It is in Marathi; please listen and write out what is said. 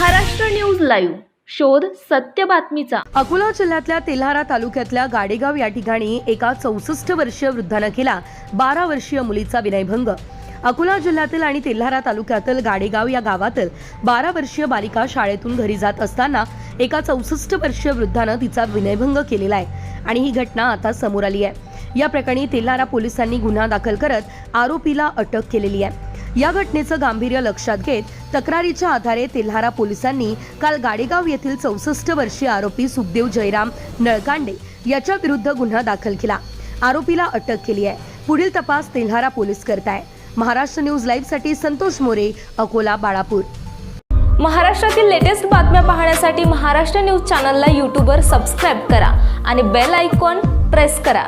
Maharashtra news live. शोध सत्य बातमीचा. अकोला जिल्ह्यातल्या तेल्हारा तालुक्यातल्या गाडेगाव या ठिकाणी एका चौसष्ट वर्षीय वृद्धानं केला बारा वर्षीय मुलीचा विनयभंग. अकोला जिल्ह्यातील आणि तेल्हारा तालुक्यातील गाडेगाव या गावातील बारा वर्षीय बालिका शाळेतून घरी जात असताना एका चौसष्ट वर्षीय वृद्धानं तिचा विनयभंग केलेला आहे आणि ही घटना आता समोर आली आहे. या प्रकरणी तेल्हारा पोलिसांनी गुन्हा दाखल करत आरोपीला अटक केलेली आहे. या घटनेचं गांभीर्य लक्षात घेत तक्रारीच्या आधारे तेल्हारा पोलिसांनी काल गाडेगाव येथील चौसष्ट वर्षीय आरोपी सुखदेव जयराम नळकांडे याच्या विरुद्ध गुन्हा दाखल केला. आरोपीला अटक केली आहे. पुढील तपास तेल्हारा पोलीस करत आहे. महाराष्ट्र न्यूज लाईव्हसाठी संतोष मोरे अकोला बाळापूर. महाराष्ट्रातील लेटेस्ट बातम्या पाहण्यासाठी महाराष्ट्र न्यूज चॅनलला यूट्यूबवर सबस्क्राईब करा आणि बेल आयकॉन प्रेस करा.